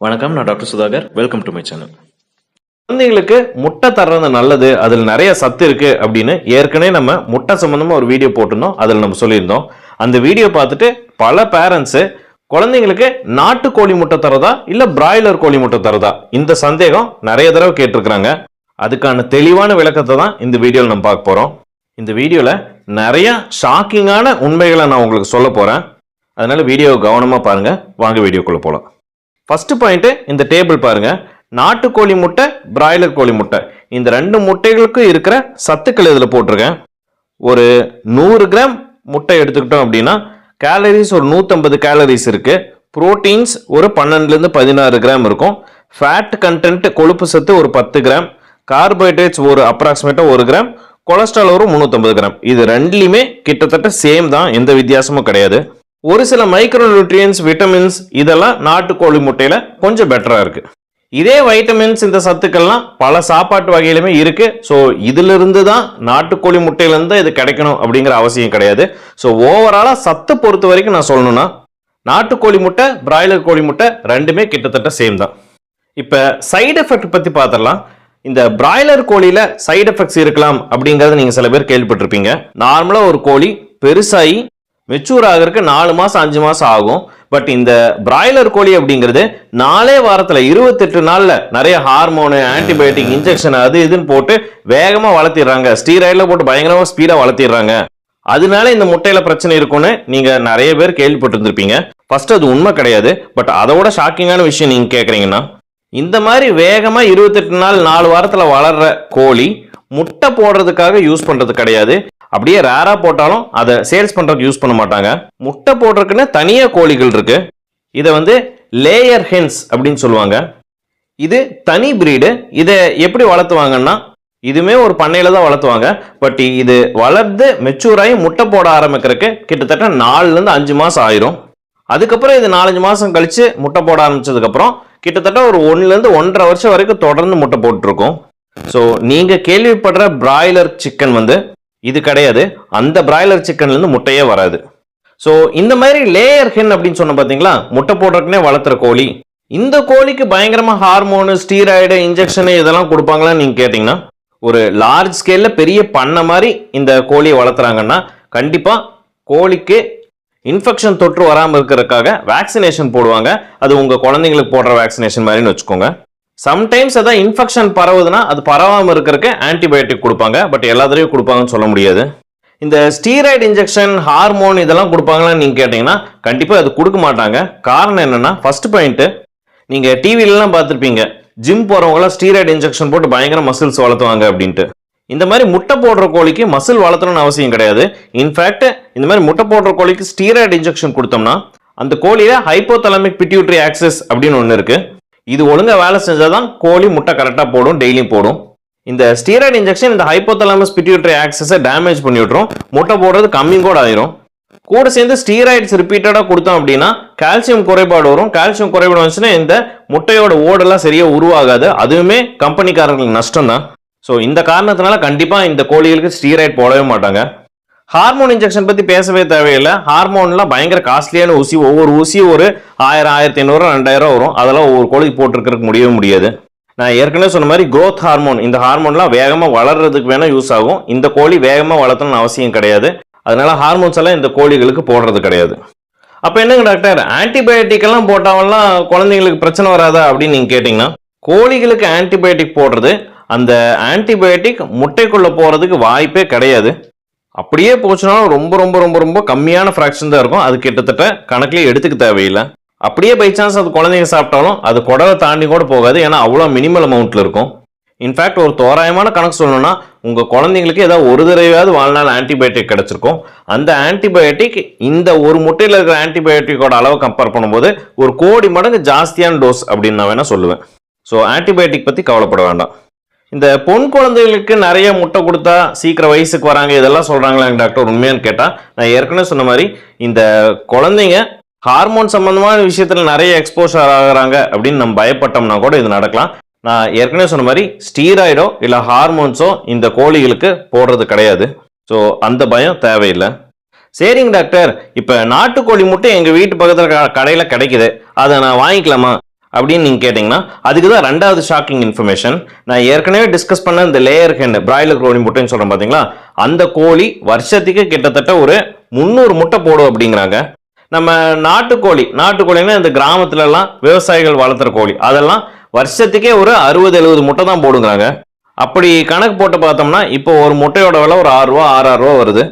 வணக்கம் நான் doctor Sudhakar. Welcome to my channel குழந்தைங்களுக்கு முட்டை தர்றது நல்லது அதில் நிறைய சத்து இருக்கு அப்படின்னு ஏற்கனவே நம்ம முட்டை சம்மந்தமாக ஒரு வீடியோ போட்டிருந்தோம் அதில் நம்ம சொல்லியிருந்தோம். அந்த வீடியோ பார்த்துட்டு பல பேரண்ட்ஸு குழந்தைங்களுக்கு நாட்டு கோழி முட்டை தரதா இல்லை பிராய்லர் கோழி முட்டை தரதா இந்த சந்தேகம் நிறைய தடவை கேட்டிருக்கிறாங்க. அதுக்கான தெளிவான விளக்கத்தை தான் இந்த வீடியோவில் நம்ம பார்க்க போகிறோம் இந்த வீடியோவில் நிறைய ஷாக்கிங்கான உண்மைகளை நான் உங்களுக்கு சொல்ல போகிறேன் அதனால வீடியோவை கவனமாக பாருங்கள் வாங்க வீடியோக்குள்ளே போகலாம் ஃபர்ஸ்ட் பாயிண்ட்டு இந்த டேபிள் பாருங்க. நாட்டுக்கோழி முட்டை பிராய்லர் கோழி முட்டை. இந்த ரெண்டு முட்டைகளுக்கும் இருக்கிற சத்துக்கள் இதில் போட்டிருக்கேன்? ஒரு நூறு கிராம் முட்டை எடுத்துக்கிட்டோம் அப்படின்னா கேலரிஸ் ஒரு நூற்றம்பது கேலரிஸ் இருக்குது புரோட்டீன்ஸ் ஒரு பன்னெண்டுலேருந்து பதினாறு கிராம் இருக்கும். ஃபேட் கண்டென்ட் கொழுப்பு சத்து ஒரு பத்து கிராம். கார்போஹைட்ரேட்ஸ் ஒரு அப்ராக்சிமேட்டாக ஒரு கிராம். கொலஸ்ட்ரால் ஒரு முந்நூற்றம்பது கிராம். இது ரெண்டுலையுமே கிட்டத்தட்ட சேம் தான். எந்த வித்தியாசமும் கிடையாது. ஒரு சில மைக்ரோ நியூட்ரியன்ஸ் விட்டமின்ஸ் இதெல்லாம் நாட்டுக்கோழி முட்டையில் கொஞ்சம் பெட்டராக இருக்குது இதே வைட்டமின்ஸ் இந்த சத்துக்கள்லாம் பல சாப்பாட்டு வகையிலுமே இருக்குது ஸோ இதிலிருந்து தான் நாட்டுக்கோழி முட்டையிலேருந்து இது கிடைக்கணும் அப்படிங்கிற அவசியம் கிடையாது. ஸோ ஓவராலாக சத்து பொறுத்த வரைக்கும் நான் சொல்லணும்னா நாட்டுக்கோழி முட்டை பிராய்லர் கோழி முட்டை ரெண்டுமே கிட்டத்தட்ட சேம் தான். இப்போ சைடு எஃபெக்ட் பற்றி பார்த்துடலாம் இந்த பிராய்லர் கோழியில் சைடு எஃபெக்ட்ஸ் இருக்கலாம் அப்படிங்கிறத நீங்கள் சில பேர் கேள்விப்பட்டிருப்பீங்க. நார்மலாக ஒரு கோழி பெருசாகி மெச்சூர் ஆகிறதுக்கு நாலு மாதம் அஞ்சு மாதம் ஆகும். பட் இந்த பிராய்லர் கோழி அப்படிங்கிறது நாலே வாரத்தில் இருபத்தெட்டு நாளில் நிறைய ஹார்மோனு ஆன்டிபயோட்டிக் இன்ஜெக்ஷன் அது இதுன்னு போட்டு வேகமாக வளர்த்திடுறாங்க. ஸ்டீராய்டில் போட்டு பயங்கரமாக ஸ்பீடாக வளர்த்திடுறாங்க. அதனால இந்த முட்டையில பிரச்சனை இருக்கும்னு நீங்க நிறைய பேர் கேள்விப்பட்டிருந்திருப்பீங்க. ஃபர்ஸ்ட் அது உண்மை கிடையாது. பட் அதோட ஷாக்கிங்கான விஷயம் நீங்க கேக்குறீங்கன்னா இந்த மாதிரி வேகமா இருபத்தெட்டு நாள் நாலு வாரத்துல வளர்ற கோழி முட்டை போடுறதுக்காக யூஸ் பண்றது கிடையாது. அப்படியே ரேராக போட்டாலும் அதை சேல்ஸ் பண்ணுறதுக்கு யூஸ் பண்ண மாட்டாங்க. முட்டை போடுறதுக்குன்னு தனியாக கோழிகள் இருக்குது இதை வந்து லேயர் ஹென்ஸ் அப்படின்னு சொல்லுவாங்க. இது தனி பிரீடு இதை எப்படி வளர்த்துவாங்கன்னா இதுவுமே ஒரு பண்ணையில் தான் வளர்த்துவாங்க. பட் இது வளர்ந்து மெச்சூர் ஆகி முட்டை போட ஆரம்பிக்கிறதுக்கு கிட்டத்தட்ட நாலுலேருந்து அஞ்சு மாதம் ஆயிரும். அதுக்கப்புறம் இது நாலஞ்சு மாதம் கழித்து முட்டை போட ஆரம்பித்ததுக்கப்புறம் கிட்டத்தட்ட ஒரு ஒன்றுலேருந்து ஒன்றரை வருஷம் வரைக்கும் தொடர்ந்து முட்டை போட்டிருக்கோம். ஸோ நீங்கள் கேள்விப்படுற பிராய்லர் சிக்கன் வந்து இது கிடையாது. அந்த பிராய்லர் சிக்கன்லேருந்து முட்டையே வராது. ஸோ இந்த மாதிரி லேயர் ஹென் அப்படின்னு சொன்ன பார்த்தீங்களா முட்டை போடுறதுக்குனே வளர்த்துற கோழி. இந்த கோழிக்கு பயங்கரமாக ஹார்மோனு ஸ்டீராய்டு இன்ஜெக்ஷனு இதெல்லாம் கொடுப்பாங்களான்னு நீங்கள் கேட்டிங்கன்னா ஒரு லார்ஜ் ஸ்கேலில் பெரிய பண்ணை மாதிரி இந்த கோழியை வளர்த்துறாங்கன்னா கண்டிப்பாக கோழிக்கு இன்ஃபெக்ஷன் தொற்று வராமல் இருக்கிறதுக்காக வேக்சினேஷன் போடுவாங்க. அது உங்கள் குழந்தைங்களுக்கு போடுற வேக்சினேஷன் மாதிரின்னு வச்சுக்கோங்க. சம்டைம்ஸ் எதாவது இன்ஃபெக்ஷன் பரவுதுன்னா அது பரவாமல் இருக்கிறதுக்கு ஆன்டிபயோட்டிக் கொடுப்பாங்க. பட் எல்லா தடவையும் கொடுப்பாங்கன்னு சொல்ல முடியாது. இந்த ஸ்டீராய்டு இன்ஜெக்ஷன் ஹார்மோன் இதெல்லாம் கொடுப்பாங்களான்னு நீங்கள் கேட்டிங்கன்னா கண்டிப்பாக அது கொடுக்க மாட்டாங்க. காரணம் என்னென்னா ஃபர்ஸ்ட் பாயிண்ட்டு நீங்கள் டிவிலலாம் பார்த்துருப்பீங்க. ஜிம் போகிறவங்களாம் ஸ்டீராய்டு இன்ஜெக்ஷன் போட்டு பயங்கர மசில்ஸ் வளர்த்துவாங்க அப்படின்ட்டு. இந்த மாதிரி முட்டை போடுற கோழிக்கு மசில் வளர்த்தணும்னு அவசியம் கிடையாது. இன்ஃபேக்ட் இந்த மாதிரி முட்டை போடுற கோழிக்கு ஸ்டீராய்டு இன்ஜெக்ஷன் கொடுத்தோம்னா அந்த கோழியில் ஹைப்போதலமிக் பிட்யூட்ரி ஆக்சஸ் அப்படின்னு ஒன்று இருக்குது இது ஒழுங்காக வேலை செஞ்சால் தான் கோழி முட்டை கரெக்டாக போடும் டெய்லியும் போடும். இந்த ஸ்டீராய்டு இன்ஜெக்ஷன் இந்த ஹைப்போதலமஸ் பிட்யூட்ரி ஆக்சஸை டேமேஜ் பண்ணி விட்டுரும். முட்டை போடுறது கம்மி கூட ஆயிரும். கூட சேர்ந்து ஸ்டீராய்ட்ஸ் ரிப்பீட்டடாக கொடுத்தோம் அப்படின்னா கால்சியம் குறைபாடு வரும். கால்சியம் குறைபாடு வந்துச்சுன்னா இந்த முட்டையோட ஓடெல்லாம் சரியாக உருவாகாது. அதுவுமே கம்பெனிக்காரங்களுக்கு நஷ்டம் தான் ஸோ இந்த காரணத்தினால கண்டிப்பாக இந்த கோழிகளுக்கு ஸ்டீராய்ட் போடவே மாட்டாங்க. ஹார்மோன் இன்ஜெக்ஷன் பற்றி பேசவே தேவையில்லை. ஹார்மோன்லாம் பயங்கர காஸ்ட்லியான ஊசி ஒவ்வொரு ஊசியும் ஒரு ஆயிரம் ஆயிரத்தி ஐநூறு ரெண்டாயிரம் வரும். அதெல்லாம் ஒவ்வொரு கோழி போட்டிருக்கிறதுக்கு முடியவே முடியாது. நான் ஏற்கனவே சொன்ன மாதிரி growth ஹார்மோன் இந்த ஹார்மோன்லாம் வேகமாக வளர்றதுக்கு வேணால் யூஸ் ஆகும். இந்த கோழி வேகமாக வளர்த்தணும்னு அவசியம் கிடையாது. அதனால ஹார்மோன்ஸ் எல்லாம் இந்த கோழிகளுக்கு போடுறது கிடையாது. அப்போ என்னங்க டாக்டர் ஆன்டிபயோட்டிக் எல்லாம் போட்டாவெல்லாம் குழந்தைங்களுக்கு பிரச்சனை வராதா அப்படின்னு நீங்கள் கேட்டிங்கன்னா கோழிகளுக்கு ஆன்டிபயோட்டிக் போடுறது அந்த ஆன்டிபயோட்டிக் முட்டைக்குள்ளே போகிறதுக்கு வாய்ப்பே கிடையாது. அப்படியே போச்சுனாலும் ரொம்ப ரொம்ப ரொம்ப ரொம்ப கம்மியான ஃப்ராக்ஷன் தான் இருக்கும். அது கிட்டத்தட்ட கணக்குலேயே எடுத்துக்க தேவையில்லை. அப்படியே பை சான்ஸ் அது குழந்தைங்க சாப்பிட்டாலும் அது குடலை தாண்டி கூட போகாது. ஏன்னா அவ்வளோ மினிமல் அமௌண்ட்டில் இருக்கும். இன்ஃபேக்ட் ஒரு தோராயமான கணக்கு சொல்லணும்னா உங்கள் குழந்தைங்களுக்கு ஏதாவது ஒரு தடவையாவது வாழ்நாள் ஆன்டிபயோட்டிக் கிடச்சிருக்கும். அந்த ஆன்டிபயோட்டிக் இந்த ஒரு முட்டையில் இருக்கிற ஆன்டிபயோட்டிக்கோட அளவை கம்பேர் பண்ணும்போது ஒரு கோடி மடங்கு ஜாஸ்தியான டோஸ் அப்படின்னு நான் வேணால் சொல்லுவேன். ஸோ ஆன்டிபயோட்டிக் பற்றி கவலைப்பட வேண்டாம். இந்த பொன் குழந்தைகளுக்கு நிறைய முட்டை கொடுத்தா சீக்கிரம் வயசுக்கு வராங்க இதெல்லாம் சொல்கிறாங்களாங்க டாக்டர் உண்மையான்னு கேட்டால் நான் ஏற்கனவே சொன்ன மாதிரி இந்த குழந்தைங்க ஹார்மோன் சம்மந்தமான விஷயத்தில் நிறைய எக்ஸ்போஷர் ஆகுறாங்க அப்படின்னு நம்ம பயப்பட்டோம்னா கூட இது நடக்கலாம். நான் ஏற்கனவே சொன்ன மாதிரி ஸ்டீராய்டோ இல்லை ஹார்மோன்ஸோ இந்த கோழிகளுக்கு போடுறது கிடையாது. ஸோ அந்த பயம் தேவையில்லை. சரிங்க டாக்டர் இப்போ நாட்டுக்கோழி முட்டை எங்கள் வீட்டு பக்கத்தில் கடையில் கிடைக்குது. அதை நான் வாங்கிக்கலாமா? அப்படின்னு நீங்கள் கேட்டிங்கன்னா அதுக்கு தான் ரெண்டாவது ஷாக்கிங் இன்ஃபர்மேஷன் நான் ஏற்கனவே டிஸ்கஸ் பண்ண இந்த லேயர் ஹெண்ட் பிராய்லர் கோழி முட்டைன்னு சொல்கிறேன் பார்த்தீங்களா அந்த கோழி வருஷத்துக்கு கிட்டத்தட்ட ஒரு முந்நூறு முட்டை போடும் அப்படிங்கிறாங்க. நம்ம நாட்டுக்கோழி நாட்டுக்கோழின்னா இந்த கிராமத்துலலாம் விவசாயிகள் வளர்த்துற கோழி. அதெல்லாம் வருஷத்துக்கே ஒரு அறுபது எழுபது முட்டை தான் போடுங்கிறாங்க. அப்படி கணக்கு போட்டு பார்த்தோம்னா இப்போ ஒரு முட்டையோட விலை ஒரு ஆறு ரூபா ஆறாறு ரூபா வருது.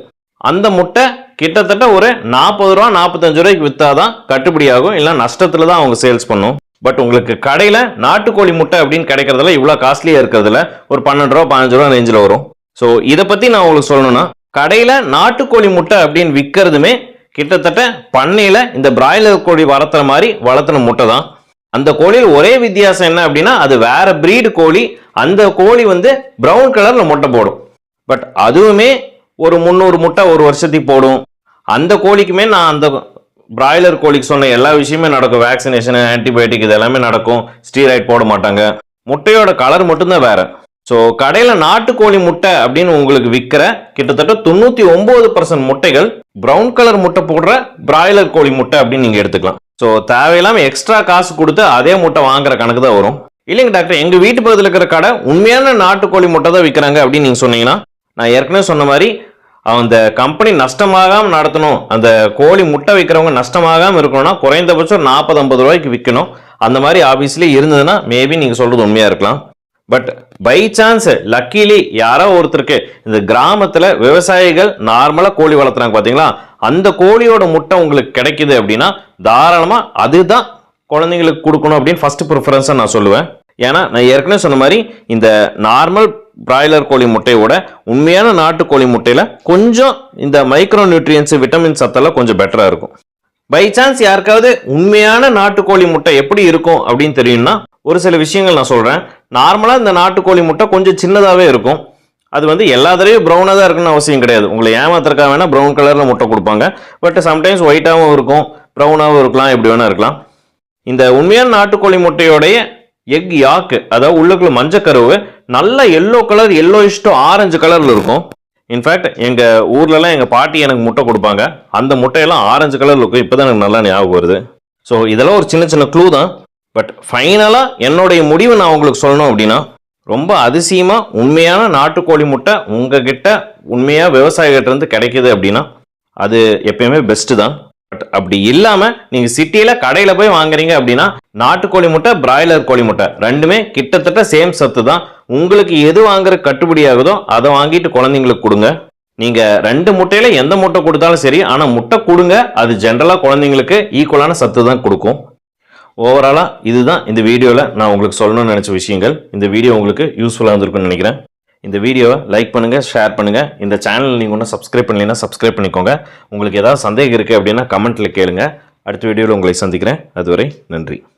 அந்த முட்டை கிட்டத்தட்ட ஒரு நாற்பது ரூபா நாற்பத்தஞ்சு ரூபாய்க்கு வித்தாதான் கட்டுப்படி ஆகும் இல்லை நஷ்டத்தில் தான் அவங்க சேல்ஸ் பண்ணும். பட் உங்களுக்கு கடையில் நாட்டுக்கோழி முட்டை அப்படின்னு கிடைக்கிறதுல இவ்வளோ காஸ்ட்லியாக இருக்கிறதுல ஒரு பன்னெண்டு ரூபா பதினஞ்சு ரூபா ரேஞ்சில் வரும். ஸோ இதை பற்றி நான் உங்களுக்கு சொல்லணும்னா கடையில் நாட்டுக்கோழி முட்டை அப்படின்னு விற்கிறதுமே கிட்டத்தட்ட பண்ணையில் இந்த பிராய்லர் கோழி வளர்த்துற மாதிரி வளர்த்துன முட்டை தான். அந்த கோழியில் ஒரே வித்தியாசம் என்ன அப்படின்னா அது வேற பிரீடு கோழி அந்த கோழி வந்து ப்ரௌன் கலரில் முட்டை போடும். பட் அதுவுமே ஒரு முந்நூறு முட்டை ஒரு வருஷத்துக்கு போடும். அந்த கோழிக்குமே நான் அந்த பிராய்லர் கோழிக்கு சொன்ன எல்லா விஷயமே நடக்கும். வேக்சினேஷன் ஆன்டிபயோட்டிக் இது எல்லாமே நடக்கும். ஸ்டீராய்ட் போட மாட்டாங்க. முட்டையோட கலர் மட்டும்தான் வேற. ஸோ கடையில் நாட்டுக்கோழி முட்டை அப்படின்னு உங்களுக்கு விற்கிற கிட்டத்தட்ட தொண்ணூற்றி ஒம்பது பர்சன்ட் முட்டைகள் ப்ரௌன் கலர் முட்டை போடுற பிராய்லர் கோழி முட்டை அப்படின்னு நீங்கள் எடுத்துக்கலாம். ஸோ தேவையில்லாமல் எக்ஸ்ட்ரா காசு கொடுத்து அதே முட்டை வாங்குற கணக்கு தான் வரும். இல்லைங்க டாக்டர் எங்கள் வீட்டு பக்கத்தில் இருக்கிற கடை உண்மையான நாட்டுக்கோழி முட்டை தான் விற்கிறாங்க அப்படின்னு நீங்கள் சொன்னீங்கன்னா நான் ஏற்கனவே சொன்ன மாதிரி அந்த கம்பெனி நஷ்டமாகாமல் நடத்தணும். அந்த கோழி முட்டை விற்கிறவங்க நஷ்டமாகாமல் இருக்கணும்னா குறைந்தபட்சம் நாற்பது ஐம்பது ரூபாய்க்கு விற்கணும் அந்த மாதிரி ஆஃபீஸ்லேயே இருந்ததுன்னா மேபி நீங்கள் சொல்கிறது உண்மையாக இருக்கலாம். பட் பை சான்ஸ் லக்கிலி யாரோ ஒருத்தருக்கு இந்த கிராமத்தில் விவசாயிகள் நார்மலாக கோழி வளர்த்துறாங்க பார்த்தீங்களா அந்த கோழியோட முட்டை உங்களுக்கு கிடைக்குது அப்படின்னா தாராளமாக அதுதான் குழந்தைங்களுக்கு கொடுக்கணும் அப்படின்னு ஃபர்ஸ்ட் ப்ரிஃபரன்ஸாக நான் சொல்லுவேன். ஏன்னா நான் ஏற்கனவே சொன்ன மாதிரி இந்த நார்மல் பிராய்லர் கோழி முட்டையோட உண்மையான நாட்டுக்கோழி முட்டையில் கொஞ்சம் இந்த மைக்ரோ நியூட்ரியன்ஸ் விட்டமின் சத்தெல்லாம் கொஞ்சம் பெட்டராக இருக்கும். பை சான்ஸ் யாருக்காவது உண்மையான நாட்டுக்கோழி முட்டை எப்படி இருக்கும் அப்படின்னு தெரியும்னா ஒரு சில விஷயங்கள் நான் சொல்கிறேன் நார்மலாக இந்த நாட்டுக்கோழி முட்டை கொஞ்சம் சின்னதாகவே இருக்கும். அது வந்து எல்லா தடவையும் ப்ரௌனாக தான் இருக்குன்னு அவசியம் கிடையாது. உங்களை ஏமாத்துறக்கா வேணால் ப்ரௌன் கலரில் முட்டை கொடுப்பாங்க. பட் சம்டைம்ஸ் ஒயிட்டாகவும் இருக்கும் ப்ரௌனாகவும் இருக்கலாம் எப்படி வேணால் இருக்கலாம். இந்த உண்மையான நாட்டுக்கோழி முட்டையோடைய எக் யாக்கு அதாவது உள்ளுக்குள்ள மஞ்சக்கருவு நல்ல yellow colour yellow to orange கலரில் இருக்கும். இன்ஃபேக்ட் எங்கள் ஊர்லலாம் எங்கள் பாட்டி எனக்கு முட்டை கொடுப்பாங்க. அந்த முட்டையெல்லாம் ஆரஞ்சு கலரில் இருக்கும். இப்போ தான் எனக்கு நல்லா ஞாபகம் வருது. ஸோ இதெல்லாம் ஒரு சின்ன சின்ன க்ளூ தான். பட் ஃபைனலாக என்னுடைய முடிவு நான் உங்களுக்கு சொல்லணும் அப்படின்னா ரொம்ப அதிசயமாக உண்மையான நாட்டுக்கோழி முட்டை உங்ககிட்ட உண்மையாக விவசாயிகிட்டேருந்து கிடைக்கிது அப்படின்னா அது எப்பயுமே பெஸ்ட்டு தான். பட் அப்படி இல்லாம நீங்க சிட்டியில கடையில போய் வாங்குறீங்க அப்படின்னா நாட்டுக்கோழி முட்டை பிராய்லர் கோழி முட்டை. ரெண்டுமே கிட்டத்தட்ட சேம் சத்து தான் உங்களுக்கு எது வாங்குற கட்டுப்படி ஆகுதோ அதை வாங்கிட்டு குழந்தைங்களுக்கு கொடுங்க. நீங்க ரெண்டு முட்டையில எந்த முட்டை கொடுத்தாலும் சரி ஆனா முட்டை கொடுங்க. அது ஜென்ரலா குழந்தைங்களுக்கு ஈக்குவலான சத்து தான் கொடுக்கும். ஓவராலாக இதுதான் இந்த வீடியோவில் நான் உங்களுக்கு சொல்லணும்னு நினச்ச விஷயங்கள். இந்த வீடியோ உங்களுக்கு யூஸ்ஃபுல்லாக இருந்திருக்கும்னு நினைக்கிறேன். இந்த வீடியோவை லைக் பண்ணுங்கள் ஷேர் பண்ணுங்கள் இந்த சேனல் நீங்கள் ஒன்றும் சப்ஸ்கிரைப் பண்ணலைன்னா சப்ஸ்கிரைப் பண்ணிக்கோங்க. உங்களுக்கு ஏதாவது சந்தேகம் இருக்குது அப்படின்னா கமெண்ட்டில் கேளுங்கள் அடுத்த வீடியோவில் உங்களை சந்திக்கிறேன். அதுவரை நன்றி.